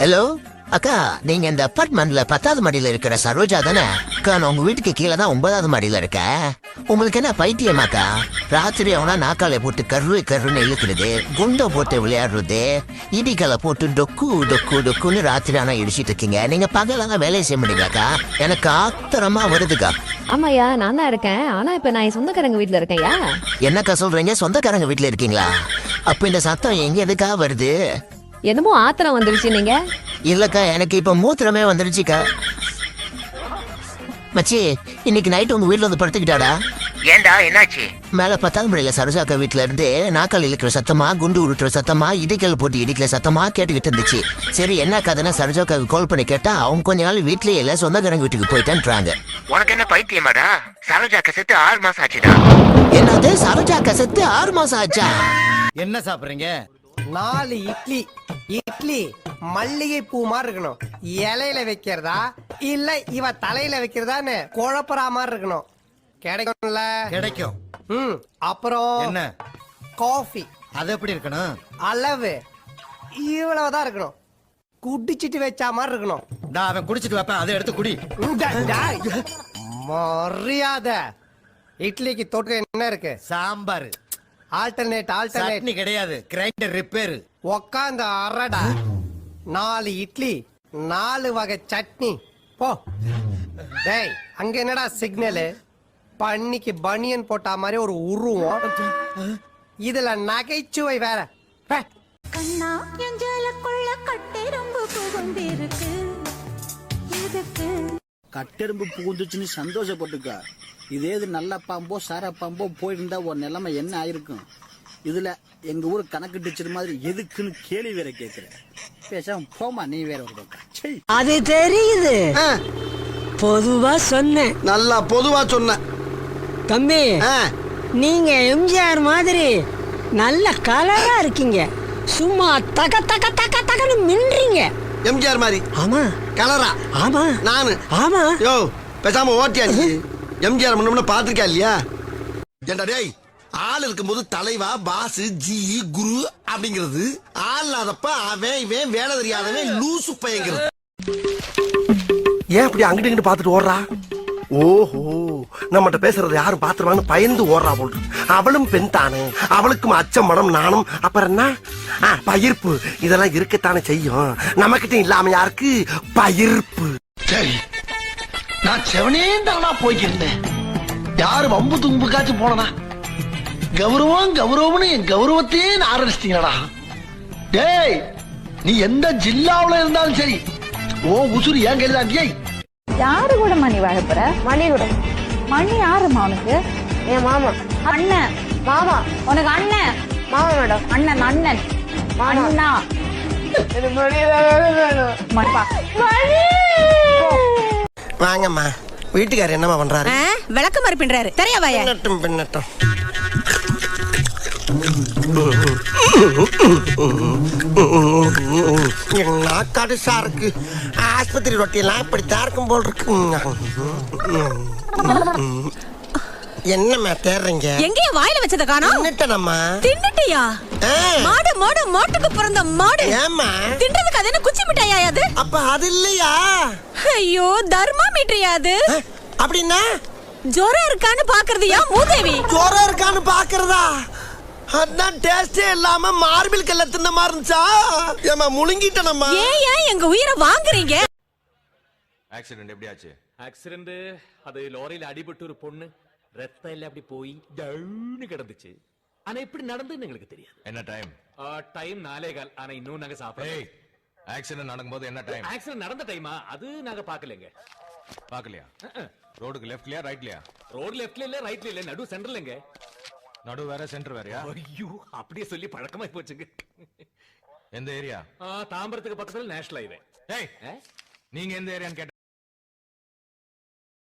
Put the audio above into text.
Hello அக்கா நீங்க இந்த அப்பார்ட்மெண்ட்ல பத்தாவது மாடியில இருக்கிற சரோஜா தானே? அக்கா நான் உங்க வீட்டுக்கு கீழே தான் ஒன்பதாவது மாடியில இருக்கேன். உங்களுக்கு என்ன பைத்தியமாக்கா ராத்திரி அவனா நாக்கால போட்டு கரு கருன்னு இழுக்கிறது குண்டை போட்டு விளையாடுறது இடிக்கலை போட்டு டொக்கு டொக்கு டொக்குன்னு ராத்திரி ஆனா இடிச்சிட்டு இருக்கீங்க. நீங்க பகலாக வேலையை செய்ய முடியலக்கா எனக்கு ஆத்திரமா வருதுக்கா. ஆமாய்யா நான் தான் இருக்கேன். ஆனா இப்ப நான் என் சொந்தக்காரங்க வீட்ல இருக்கேன்யா என்னக்கா சொல்றீங்க? சொந்தக்காரங்க வீட்டுல இருக்கீங்களா? அப்ப இந்த சத்தம் எங்க எதுக்கா வருது? என்னமோ ஆத்திரம் வந்துருச்சு நீங்க? இல்லக்கா எனக்கு இப்ப மூத்திரமே வந்துருச்சுக்கா. மச்சி இன்னைக்கு நைட் உங்க வீட்ல வந்து படுத்துக்கிட்டாடா? ஏண்டா என்னாச்சு? மேல பத்தாவது மணில சரோஜாக்கா வீட்ல இருந்து நாக்கால் இழுக்கிற சத்தமா குண்டு உருட்டுற சத்தமா இடிக்கல் போட்டு இடிக்கிற சத்தமா கேட்டுக்கிட்டு இருந்துச்சு. சரி என்ன கதைன்னா சரோஜாக்காவுக்கு கால் பண்ணி கேட்டா அவங்க கொஞ்ச நாள் வீட்லயே இல்ல சொந்தக்காரங்க வீட்டுக்கு போயிட்டேன்றாங்க. உனக்கு என்ன பைத்தியமாடா? சரோஜாக்கா செத்து ஆறு மாசம் ஆச்சுடா. என்னது? சரோஜாக்கா செத்து ஆறு மாசம் ஆச்சா? என்ன சாப்பிடுறீங்க? நாலு இட்லி இட்லி மல்லிகை பூ மாதிரி இருக்கணும் இலையில வைக்கிறதா? இல்ல இவ தலையில வைக்கிறதான்னு குழப்பறா மாதிரி இருக்கணும் கிடைக்கும்ல? கிடைக்கும். ம் அப்புறம் என்ன? காஃபி அது எப்படி இருக்கணும்? அளவு. இவ்வளவுதான் இருக்கணும். குடிச்சிட்டு வச்சா மாதிரி இருக்கணும் நான் அவன் குடிச்சிட்டு வைப்பேன் அதை எடுத்து குடி. டா-. மரியாதை. இட்லிக்கு தொட்டு என்ன இருக்கு? சாம்பார். ஆல்டர்னேட் ஆல்டர்னேட் சட்னி கிடையாது. கிரைண்டர் ரிப்பேர் உக்காந்து அரடா நாலு இட்லி நாலு வகை சட்னி. போ. டேய் அங்க என்னடா சிக்னலு? பண்ணிக்கு பனியன் போட்டா மாதிரி ஒரு உருவம். இதுல நகைச்சுவை வேற. பே. கண்ணா எஞ்சலுக்குள்ள கட்டெரும்பு புகுந்திருக்கு. எதுக்கு? கட்டெரும்பு புகுந்துச்சுன்னு சந்தோஷப்பட்டுக்க. இதே இது நல்ல பாம்போ சார பாம்போ போயிருந்தா உன் நிலைமை என்ன ஆயிருக்கும்? இதுல எங்க ஊர் கணக்கு டீச்சர் மாதிரி எதுக்குன்னு கேள்வி வேற கேக்குற பேசாம போமா நீ வேற ஒரு பக்கம். அது தெரியுது. பொதுவா சொன்னேன். நல்லா பொதுவா சொன்ன தம்பி நீங்க எம்ஜிஆர் மாதிரி நல்ல கலரா இருக்கீங்க. சும்மா தக தக தக தகன்னு மின்றீங்க. எம்ஜிஆர் மாதிரி. ஆமா. கலரா. ஆமா. நானு. ஆமா. யோ பேசாம ஓட்டியா நீ எம்ஜிஆர் முன்ன பாத்திருக்கா இல்லையா? ஏண்டா டேய் ஆள் இருக்கும்போது தலைவா பாஸ் ஜி குரு அப்படிங்கிறது. ஆள் இல்லாதப்ப அவன் இவன் வேலை தெரியாதவன் லூசு பையங்கிறது. ஏன் இப்படி அங்கிட்டு இங்கிட்டு பாத்துட்டு ஓடுறா? ஓஹோ நம்மகிட்ட பேசுறது யாரும் பாத்துருவான்னு பயந்து ஓடுறா போல். அவளும் பெண் தானே. அவளுக்கும் அச்சம் மடம் நானும் அப்புறம் என்ன? ஆ, பயிர்ப்பு. இதெல்லாம் இருக்கத்தானே செய்யும். நம்மகிட்ட இல்லாம யாருக்கு? பயிர்ப்பு. சரி நான் செவனே தானா போய்க்கிருந்தேன். யாரு வம்பு தும்புக்காச்சும் போனனா? கௌரவம் கௌரவம்னு என் கௌரவத்தையே ஆரம்பிச்சிட்டீங்களா டேய் நீ எந்த ஜில்லாவுல இருந்தாலும் சரி ஓ உசுறு ஏன் கையில டேய் யாரு கூட மணி வாழ போற? மணி கூட. மணி யாருமா உனக்கு? என் மாமா. அண்ணன். மாமா. உனக்கு அண்ணன்? மாமா மேடம். அண்ணன் அண்ணன். அண்ணா. மணிப்பா. மணி! வாங்கம்மா. வீட்டுக்காரர் என்னம்மா பண்றாரு? விளக்க மாதிரி பின்றாரு தெரியவாய பின்னட்டும் பின்னட்டும். நாக்காடு சாருக்கு. ஆஸ்பத்திரி ரொட்டியெல்லாம் இப்படித்தான் இருக்கும் போல் இருக்கு. என்னம்மா தேடுறீங்க எங்கேயும் வாயில வச்சத காணோம்? தின்னுட்டேனம்மா. தின்னுட்டியா? மாடு மாடு மாட்டுக்கு பிறந்த மாடு. ஏம்மா? தின்றதுக்கு அது என்ன குச்சி மிட்டாயா அது? அப்ப அது இல்லையா? ஐயோ தர்மா மீட்டரியா அது. அப்படின்னா? ஜோரம் இருக்கான்னு பாக்குறதுயா மூதேவி? ஜோரம் இருக்கான்னு பாக்குறதா அதான் டேஸ்டே இல்லாம மார்பிள் கல்ல தின்ன மாதிரி இருந்துச்சா? ஏமா முழுங்கிட்டனம்மா. ஏன் ஏன் எங்க உயிரை வாங்குறீங்க? ஆக்சிடென்ட் எப்படி ஆச்சு ஆக்சிடென்ட் அது லாரியில அடிபட்டு ஒரு பொண்ணு ரத்தம் எல்லாம் அப்படி போய் டவுன்னு கிடந்துச்சு. ஆனா எப்படி நடந்துன்னு எங்களுக்கு தெரியாது. என்ன டைம் டைம் நாலே கால். ஆனா இன்னும் நாங்க ஏய் சாப்பிடல ஆக்சிடென்ட் நடக்கும்போது என்ன டைம் ஆக்சிடென்ட் நடந்த டைமா அது நாங்க பாக்கலங்க பார்க்கலையா? ரோடுக்கு லெஃப்ட்லயா ரைட்லயா ரோட் லெஃப்ட்ல இல்ல ரைட்ல இல்ல. நடு சென்டர்லங்க நடு வேற சென்டர் வேறயா? ஐயோ அப்படியே சொல்லி பழக்கமாய் போச்சுங்க. எந்த ஏரியா தாம்பரத்துக்கு பக்கத்துல நேஷனல் ஹைவே ஏய் நீங்க எந்த ஏரியான்னு கேட்ட